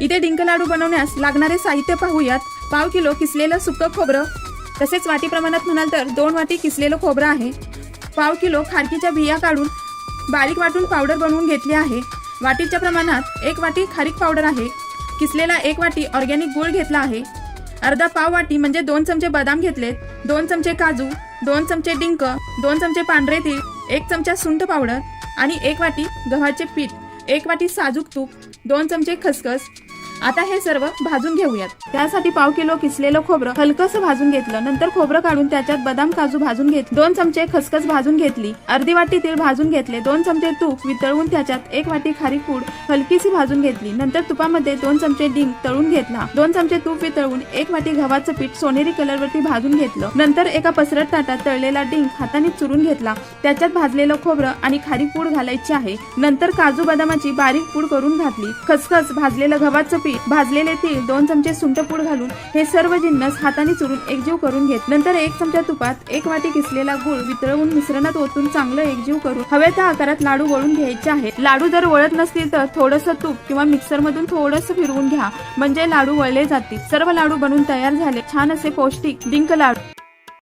इथे डिंक लाडू बनवण्यास लागणारे साहित्य पाहूयात. पाव किलो किसलेलं सुकं खोबरं. तसेच वाटी प्रमाणात म्हणाल तर दोन वाटी किसलेलं खोबरं आहे. पाव किलो खारकीच्या बिया काढून बारीक वाटून पावडर बनवून घेतली आहे. वाटीच्या प्रमाणात एक वाटी खारीक पावडर आहे. किसलेला एक वाटी ऑर्गॅनिक गूळ घेतला आहे. अर्धा पाव वाटी म्हणजे दोन चमचे बदाम घेतलेत. दोन चमचे काजू दोन चमचे डिंक दोन चमचे पांढरे तीळ एक चमचा सुंठ पावडर आणि एक वाटी गव्हाचे पीठ एक वाटी साजूक तूप दोन चमचे खसखस आता हे सर्व भाजून घेऊयात. त्यासाठी पाव किलो किसलेलं खोबरं हलकसं भाजून घेतलं. नंतर खोबरं काढून त्याच्यात बदाम काजू भाजून घेत दोन चमचे खसखस भाजून घेतली. अर्धी वाटी तीळ भाजून घेतले. दोन चमचे तूप वितळवून त्याच्यात एक वाटी खारी पूड हलकीशी भाजून घेतली. नंतर तुपामध्ये दोन चमचे डिंक तळून घेतला. दोन चमचे तूप वितळवून एक वाटी गव्हाचं पीठ सोनेरी कलरवरती भाजून घेतलं. नंतर एका पसरट ताटात तळलेला डिंक हाताने चुरून घेतला. त्याच्यात भाजलेलं खोबरं आणि खारी पूड घालायची आहे. नंतर काजू बदामाची बारीक पूड करून घातली. खसखस भाजलेलं गव्हाचं पीठ भाजलेले तीळ दोन चमचे सुंठपूड घालून हे सर्व जिन्नस हाताने चुरून एकजीव करून घेत. नंतर एक चमचा तुपात एक वाटी किसलेला गुळ वितळवून मिश्रणात ओतून चांगलं एकजीव करून हव्या त्या आकारात लाडू वळून घ्यायचे आहेत. लाडू जर वळत नसतील तर थोडंसं तूप किंवा मिक्सर मधून थोडंसं फिरवून घ्या. म्हणजे लाडू वळले जातील. सर्व लाडू बनवून तयार झाले. छान असे पौष्टिक डिंक लाडू.